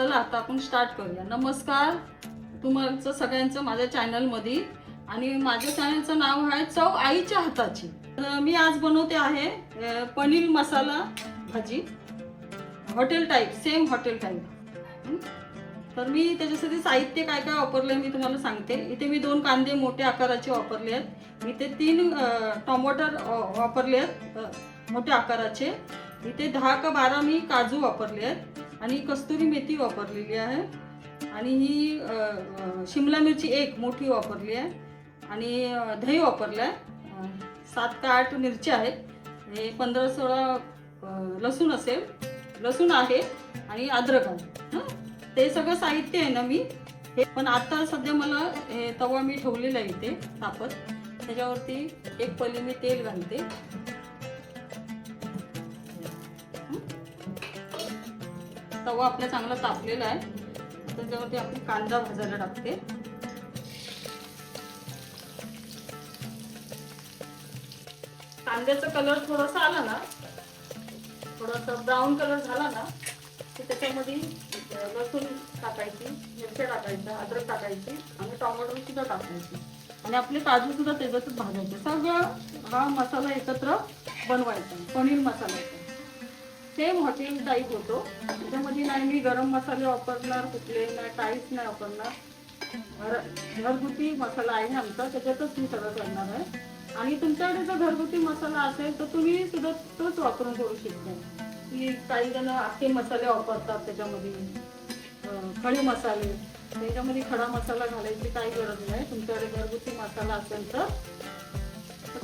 चला आता आपण स्टार्ट करूया. नमस्कार तुम्हाला सगळ्यांचं माझ्या चॅनलमध्ये आणि माझ्या चॅनलचं नाव आहे चव आईच्या हाताची. तर मी आज बनवते आहे पनीर मसाला भाजी. Hotel type same hotel type तर मी त्याच्यासाठी साहित्य काय काय वापरलं मी तुम्हाला सांगते. इथे मी दोन कांदे मोठ्या आकाराचे वापरले आहेत. इथे तीन टोमॅटर वापरले आहेत मोठ्या आकाराचे. इथे दहा का बारा मी काजू वापरले आहेत. आणि कस्तुरी मेथी वापरलेली आहे. आणि ही शिमला मिरची एक मोठी वापरली आहे. आणि दही वापरलं आहे. सात का आठ मिरच्या आहेत. हे पंधरा सोळा लसूण असेल. लसूण आहे आणि अद्रक आहे. हं? ते सगळं साहित्य आहे ना मी. हे पण आता सध्या मला हे तवा मी ठेवलेला आहे इथे तापत. त्याच्यावरती एक पली मी तेल घालते. तवा आपला चांगला तापलेला आहे. त्याच्यावरती आपण कांदा भाजायला टाकते. कांद्याचा कलर थोडासा आला ना थोडासा ब्राऊन कलर झाला ना की त्याच्यामध्ये लसूण टाकायची मिरच्या टाकायच्या अद्रक टाकायची आणि टोमॅटो सुद्धा टाकायची. आणि आपले काजू सुद्धा त्याच्यातच भाजायचे. सगळं हा मसाला एकत्र बनवायचा paneer masala. Same hotel type होतो. त्याच्यामध्ये नाही मी गरम मसाले वापरणार कुठले नाही काहीच नाही वापरणार. घर- घरगुती मसाला आहे आमचा त्याच्यातच मी सगळं करणार आहे. आणि तुमच्याकडे जर घरगुती मसाला असेल तर तुम्ही सुद्धा तोच वापरून करू शकता. की काही जण असे मसाले वापरतात त्याच्यामध्ये. खडे मसाले. त्याच्यामध्ये खडा मसाला घालायची काही गरज नाही. तुमच्याकडे घरगुती मसाला असेल तर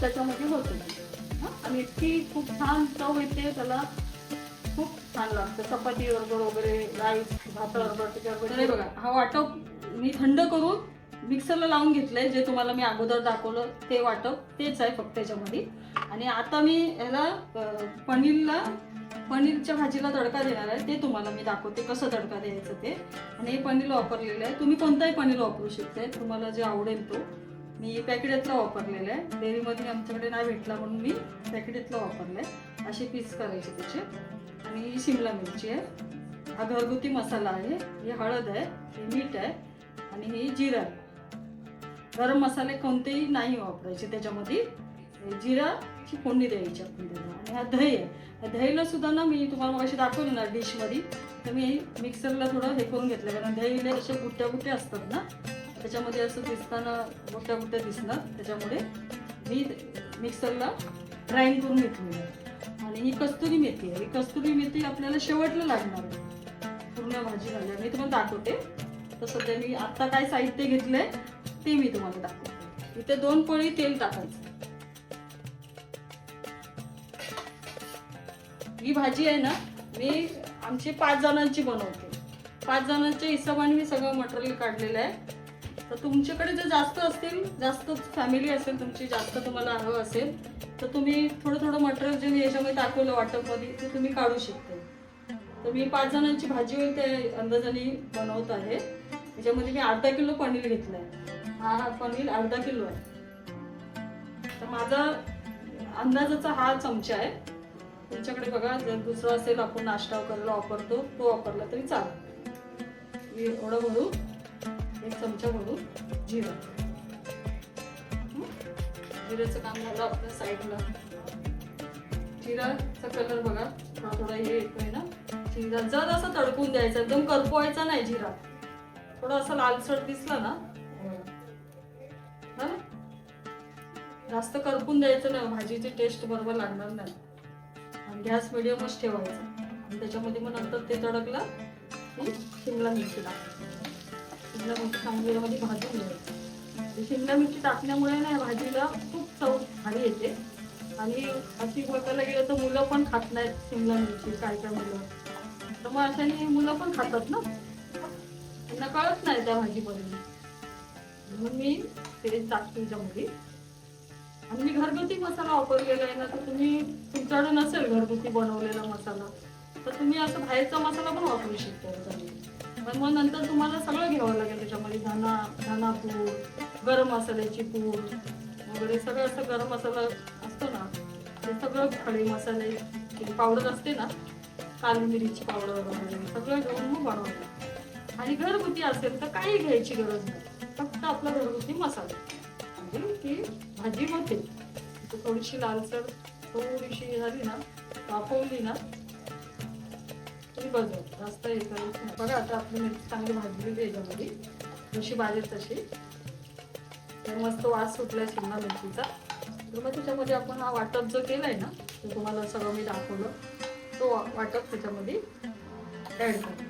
त्याच्यामध्ये होतो. आणि इतकी खूप छान चव येते त्याला. छान लागतं. चपाती बरोबर वगैरे राईस भाताबरोबर त्याच्याबरोबर हे बघा. हा वाटप मी थंड करून मिक्सरला लावून घेतलंय जे तुम्हाला मी अगोदर दाखवलं ते वाटप तेच आहे फक्त त्याच्यामध्ये आणि आता मी याला अं, पनीरला पनीरच्या भाजीला तडका देणार आहे ते तुम्हाला मी दाखवते कसं तडका द्यायचं ते. आणि हे पनीर वापरलेलं आहे. तुम्ही कोणताही पनीर वापरू शकताय तुम्हाला जे आवडेल तो. मी पॅकेटातला वापरलेला आहे. डेअरीमध्ये आमच्याकडे नाही भेटला म्हणून मी पॅकेटातला वापरला आहे असे पीस करायचे त्याचे. आणि ही शिमला मिरची आहे. हा घरगुती मसाला आहे. ही हळद आहे हे मीठ आहे आणि ही जिरा आहे. गरम मसाले कोणतेही नाही वापरायचे त्याच्यामध्ये. जिराची फोडणी द्यायची आपण त्याला. आणि हा दही आहे. दहीला सुद्धा ना मी तुम्हाला अशी दाखवलं ना डिशमध्ये. तर मी मिक्सरला थोडं हे करून घेतलं. कारण दहीला असे गुट्ट्या गुट्ट्या असतात ना त्याच्यामध्ये असं दिसताना गुट्ट्या गुट्ट्या दिसणार त्याच्यामुळे मी मिक्सरला ग्राइंड करून घेतलेलं आहे. आणि ही कस्तुरी मेथी आहे. ही कस्तुरी मेथी आपल्याला शेवटला लागणार आहे. पूर्ण भाजी झाल्यावर मी तुम्हाला दाखवते. तर सध्या मी आत्ता काय साहित्य घेतलंय ते मी तुम्हाला दाखवते. इथे दोन पळी तेल टाकायचं. ही भाजी आहे ना मी आमची पाच जणांची बनवते. पाच जणांच्या हिशोबाने मी सगळं मटेरियल काढलेलं आहे. तर तुमच्याकडे जर जास्त असतील जास्त फॅमिली असेल तुमची जास्त तुम्हाला हवं असेल तर तुम्ही थोडं थोडं मटेरियल जे मी याच्यामध्ये दाखवलं वाटपमध्ये ते तुम्ही काढू शकता. तर मी पाच जणांची भाजी होईल ते अंदाजाने बनवत आहे. त्याच्यामध्ये मी अर्धा किलो पनीर घेतलं आहे हा पनीर अर्धा किलो आहे. तर माझा अंदाजाचा हा चमचा आहे. तुमच्याकडे बघा जर दुसरा असेल आपण नाश्ता करायला वापरतो तो वापरला तरी चालेल. मी एवढं भरू. एक चमचा भरू. जिरा. जिऱ्याचं काम झालं आपल्या साईडला. जिराचा कलर बघा थोडा थोडा हे येतोय ना. जिरा जर असं तडकून द्यायचा एकदम करपवायचा नाही जिरा थोडा असा लालसर दिसला ना. जास्त करपून द्यायचं नाही भाजीची टेस्ट बरोबर लागणार नाही. आणि गॅस मिडियमच ठेवायचा. आणि त्याच्यामध्ये मग नंतर ते तडकलं की शिमला मिरची टाकायची शिमला मिरची चांगली भाजून घ्यायची. शिमला मिरची टाकण्यामुळे ना भाजीला खूप चव भारी येते. आणि अशी बघायला गेलं तर मुलं पण खात नाहीत शिमला मिरची काय काय मुलं. तर मग अशाने मुलं पण खातात ना. त्यांना कळत नाही त्या भाजीमध्ये म्हणून मी ते टाकते त्याच्यामध्ये आणि मी घरगुती मसाला वापरलेला आहे ना तर तुम्ही तुमच्याकडे नसेल घरगुती बनवलेला मसाला तर तुम्ही असं बाहेरचा मसाला पण वापरू शकता पण मग नंतर तुम्हाला सगळं घ्यावं लागेल त्याच्यामध्ये. धना धनापूर गरम मसाल्याची पूड वगैरे सगळं असं गरम मसाला असतो ना ते सगळं खडे मसाले म्हणजे पावडर असते ना काली मिरीची पावडर वगैरे सगळं घेऊन मग बनवलं आणि घरगुती असेल तर काही घ्यायची गरज नाही फक्त आपला घरगुती मसाला. म्हणजे की भाजी होते थोडीशी लालसर थोडीशी झाली ना वाफवली ना तरी बघ जास्त हे नाही बघा आता आपली मिरची चांगली भाजलेली याच्यामध्ये. जशी भाजेल तशी. तर मस्त वास सुटलाय शिमला मिरचीचा. तर मग त्याच्यामध्ये आपण हा वाटप जो केलाय ना तो तुम्हाला सगळं मी दाखवलं. तो वाटप त्याच्यामध्ये ॲड करायचा.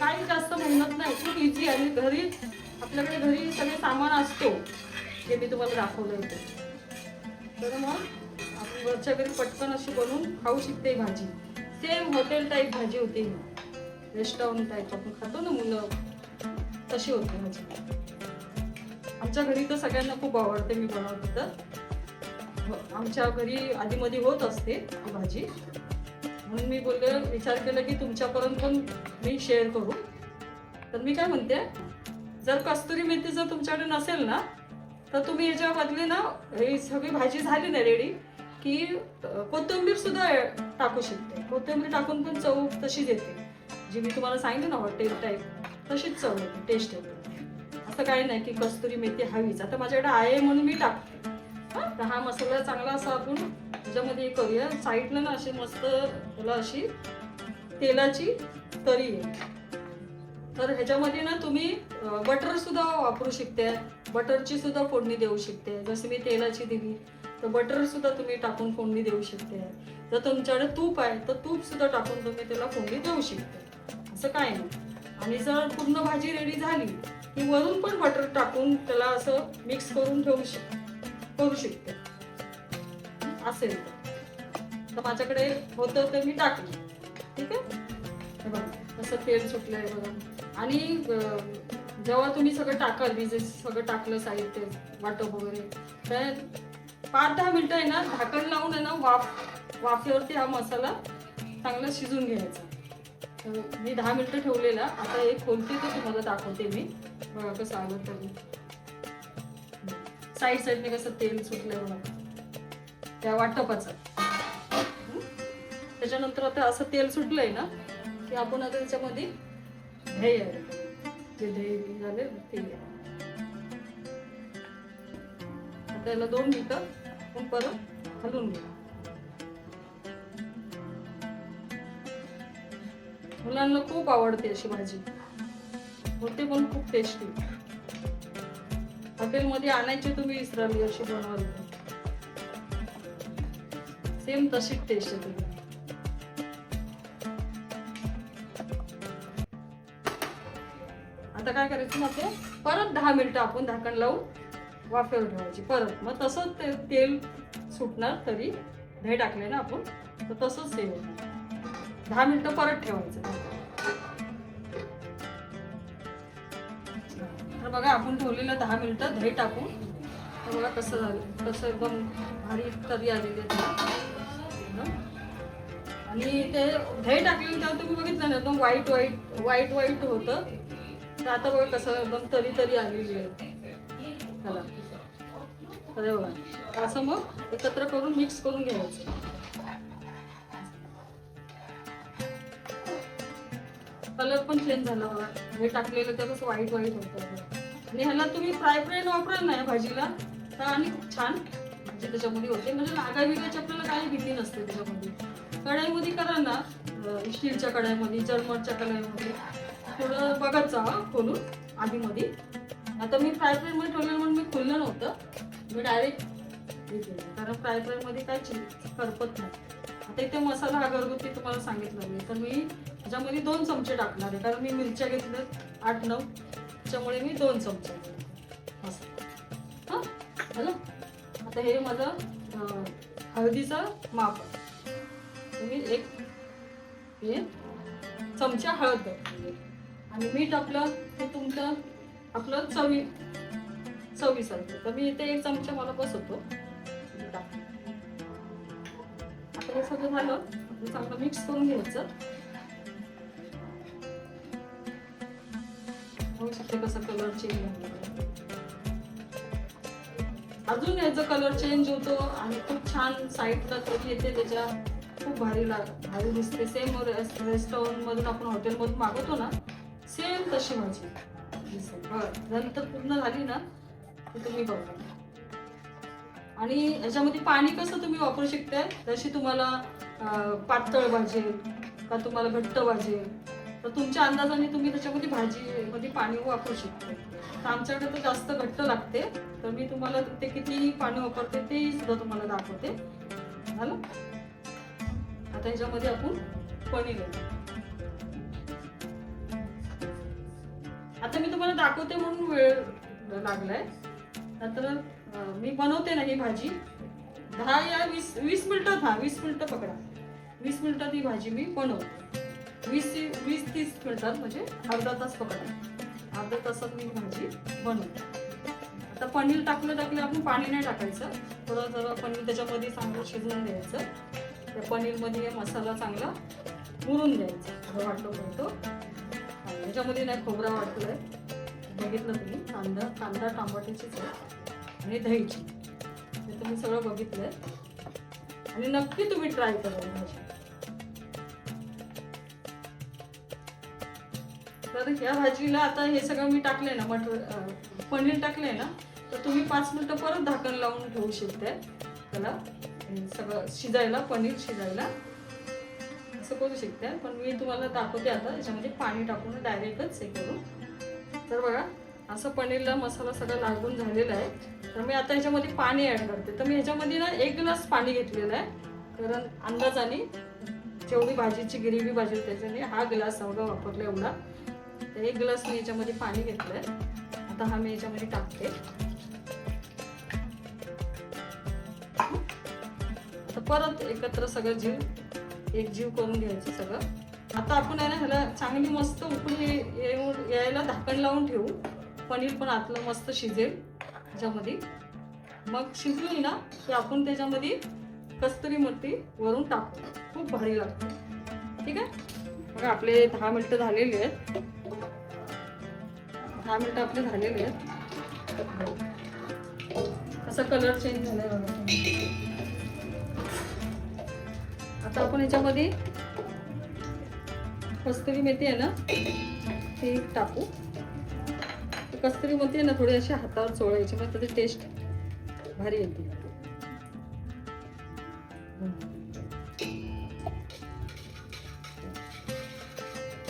काही जास्त मेहनत नाही खूप इझी आणि घरी आपल्याकडे घरी सगळे सामान असतो जे मी तुम्हाला दाखवलं होतं. तर मग आपण घरच्या घरी पटकन अशी बनवून खाऊ शकते भाजी. सेम हॉटेल टाईप भाजी होती. रेस्टॉरंट टाईप आपण खातो ना मुलं तशी होती भाजी. आमच्या घरी तर सगळ्यांना खूप आवडते मी बनवते तर. हो, आमच्या घरी आधीमध्ये होत असते भाजी. म्हणून मी बोलले विचार केला की तुमच्यापर्यंत पण मी शेअर करू. तर मी काय म्हणते जर कस्तुरी मेथी जर तुमच्याकडे नसेल ना तर तुम्ही याच्या बदली ना ही सगळी भाजी झाली ना रेडी की कोथिंबीर सुद्धा टाकू शकते. कोथिंबीर टाकून पण चव तशीच येते. जी मी तुम्हाला सांगितलं ना हॉटेल टाईप तशीच चव येते टेस्ट येते. असं काही नाही की कस्तुरी मेथी हवीच. आता माझ्याकडे आहे म्हणून मी टाकते. तर हा मसाला चांगला असा आपण त्याच्यामध्ये करूया. साईडला ना अशी मस्त त्याला अशी तेलाची तरी आहे तर ह्याच्यामध्ये ना तुम्ही बटर सुद्धा वापरू शकते. बटरची सुद्धा फोडणी देऊ शकते. जसं मी तेलाची दिली तर बटर सुद्धा तुम्ही टाकून फोडणी देऊ शकते. जर तुमच्याकडे तूप आहे तर तूप सुद्धा टाकून तुम्ही त्याला फोडणी देऊ शकते. असं काय नाही. आणि जर पूर्ण भाजी रेडी झाली की वरून पण बटर टाकून त्याला असं मिक्स करून ठेवू शक करू शकते. असेल तर. माझ्याकडे होतं तर मी टाकलं. ठीक आहे? बघा असं तेल सुटलंय बघा. आणि जेव्हा तुम्ही सगळं टाकाल विजेस सगळं टाकलं साहित्य वाटप वगैरे तर पाच दहा मिनटं आहे ना झाकण लावून आहे ना वाफ वाफेवरती हा मसाला चांगला शिजून घ्यायचा. मी दहा मिनिटं ठेवलेला. आता एक खोलते ते तुम्हाला दाखवते मी. बघा कसं आलं तरी. साईड साईडने कसं तेल सुटलं बघा. त्या वाटपाचं. त्याच्यानंतर आता असं तेल सुटलंय ना की आपण आता त्याच्यामध्ये ध्येय ते जे झाले ते त्याला दोन मिनिटं आपण परत हलवून घेऊ. मुलांना खूप आवडते अशी भाजी. होते पण खूप टेस्टी हॉटेलमध्ये आणायची तुम्ही विसरली अशी बनवाल. सेम तशीच टेस्ट येते आता काय करायचं मग ते परत दहा मिनिटं आपण झाकण लावून वाफेवर ठेवायची. परत. मग तसंच ते तेल सुटणार तरी. दही टाकले ना आपण? तर तसंच ते होणार दहा मिनिटं परत ठेवायचं. तर बघा आपण ठेवलेलं दहा मिनिटं दही टाकून. तर बघा कसं झालं कसं एकदम भारी तरी आलेली आहे. आणि ते दही टाकलेलं तेव्हा तुम्ही बघितलं ना एकदम वाईट वाईट वाईट वाईट होतं. तर आता बघा कसं एकदम तरी तरी आलेली आहे. चला. अरे बघा असं मग एकत्र करून मिक्स करून घ्यायचं. कलर पण चेंज झाला हे टाकलेलं ते कसं वाईट वाईट होतं. आणि ह्याला तुम्ही फ्राय फ्राय वापराल ना या भाजीला. तर आणि खूप छान. म्हणजे त्याच्यामध्ये होते. म्हणजे लागा बिगायची आपल्याला काही भीती नसते त्याच्यामध्ये. कढाईमध्ये करा ना स्टीलच्या कढाईमध्ये जर्मनच्या कढाईमध्ये. थोडं बघत जा खोलून आधीमध्ये. आता मी फ्राय फ्रायमध्ये ठेवलेलं म्हणून मी खोललं नव्हतं. मी डायरेक्ट कारण फ्राय फ्रायमध्ये काय करपत नाही. आता इथे मसाला हा घरगुती तुम्हाला सांगितलं मी. तर मी त्याच्यामध्ये दोन चमचे टाकणार आहे. कारण मी मिरच्या घेतल्यात आठ नऊ. त्याच्यामुळे मी दोन चमचे मसाला हां? झालं आता हे माझं हळदीचं माप तुम्ही एक हे चमचा हळद. आणि मीठ आपलं हे तुमचं आपलं चवी चवीसारखं. तर मी इथे एक चमचा मला बसवतो. टाकतो. हे सगळं झालं. आपलं चांगलं मिक्स करून घ्यायचं. होऊ शकते कसं कलर चेंज अजून याचा कलर चेंज होतो आणि खूप छान साईडला तरी येते त्याच्या. खूप भारी लाग भारी दिसते. सेम रेस्टॉरंट मधून आपण हॉटेलमधून मागवतो ना सेम तशी भाजी दिसेल. नंतर पूर्ण झाली ना तुम्ही बघा. आणि याच्यामध्ये पाणी कसं तुम्ही वापरू शकताय? जशी तुम्हाला पातळ भाजी का तुम्हाला घट्ट भाजी तर तुमच्या अंदाजाने तुम्ही त्याच्यामध्ये भाजीमध्ये पाणी वापरू शकता तर आमच्याकडे तर जास्त घट्ट लागते. तर मी तुम्हाला ते किती पाणी वापरते तेही सुद्धा तुम्हाला दाखवते. झालं? आता ह्याच्यामध्ये आपण पनीर आता मी तुम्हाला दाखवते म्हणून वेळ लागलाय. नंतर मी बनवते ना ही भाजी. दहा या वीस वीस मिनटं हा वीस मिनिटं पकडा. वीस मिनटात ही भाजी मी बनवते. वीस ती- वीस तीस मिनिटात म्हणजे अर्धा तास पकडा. अर्धा तासात मी भाजी बनवते. आता पनीर टाकलं टाकलं आपण पाणी नाही टाकायचं. थोडं जरा पनीर त्याच्यामध्ये चांगलं शिजवून द्यायचं त्या पनीरमध्ये मसाला चांगला मुरून द्यायचा वाटलं तो. त्याच्यामध्ये नाही खोबरा वाटलंय. बघितलं तुम्ही? कांदा कांदा टमाट्याचीच आहे. आणि दहीची. हे तुम्ही सगळं बघितलंय. आणि नक्की तुम्ही ट्राय करा भाजी तर ह्या भाजीला आता हे सगळं मी टाकले ना मटर पनीर टाकले ना तर तुम्ही पाच मिनिटं परत झाकण लावून ठेवू शकताय. त्याला सगळं शिजायला पनीर शिजायला. असं करू शकताय. पण मी तुम्हाला दाखवते आता याच्यामध्ये पाणी टाकून डायरेक्टच हे करू तर बघा असं पनीरला मसाला सगळा लागून झालेला आहे. तर मी आता ह्याच्यामध्ये पाणी ऍड करते. तर मी ह्याच्यामध्ये ना एक ग्लास पाणी घेतलेलं आहे. कारण अंदाजाने जेवढी भाजीची ग्रेव्ही भाजी त्याच्याने हा ग्लास एवढा वापरला एवढा. तर एक ग्लास मी याच्यामध्ये पाणी घेतलं आहे आता हा मी याच्यामध्ये टाकते. आता परत एकत्र सगळं जीव एक जीव करून घ्यायचं सगळं. आता आपण आहे ना ह्याला चांगली मस्त उकळी येऊन यायला झाकण लावून ठेवू. पनीर पण आतलं मस्त शिजेल. त्याच्यामध्ये. मग शिजली ना की आपण त्याच्यामध्ये कस्तुरी मती वरून टाकतो खूप भारी लागते. ठीक आहे? बघा आपले दहा मिनटं झालेली आहेत. दहा मिनटं आपले झालेले आहेत. असा कलर चेंज झालाय आता आपण याच्यामध्ये कस्तुरी मेथी आहे ना ते टाकू. ते कस्तुरी ना थोडी अशी हातावर चोळायची मग त्याची टेस्ट भारी येते.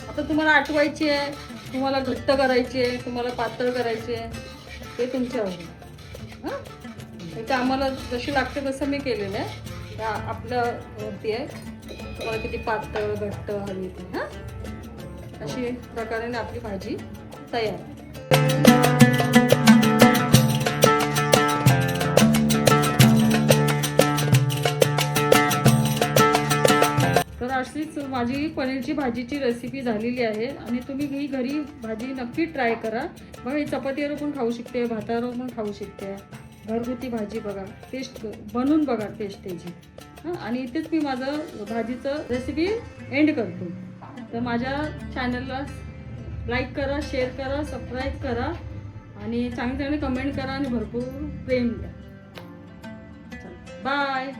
आता तुम्हाला आठवायची आहे तुम्हाला घट्ट करायची आहे तुम्हाला पातळ करायची आहे ते तुमच्यावर ते आम्हाला जशी लागते तसं मी केलेलं आहे. आपलं वरती आहे. तुम्हाला किती पातळ घट्ट हवी ती हां? अशी प्रकारे आपली भाजी तयार तर अशीच माझी पनीरची भाजीची रेसिपी झालेली आहे आणि तुम्ही ही घरी भाजी नक्की ट्राय करा. बघा ही चपातीवर पण खाऊ शकते भातावर पण खाऊ शकते. घरगुती भाजी बघा टेस्ट बनवून बघा टेस्ट त्याची. हां आणि इथेच मी माझं भाजीचं रेसिपी एंड करतो. तर माझ्या चॅनलला लाईक करा शेअर करा सबस्क्राईब करा आणि चांगले चांगले कमेंट करा आणि भरपूर प्रेम द्या. बाय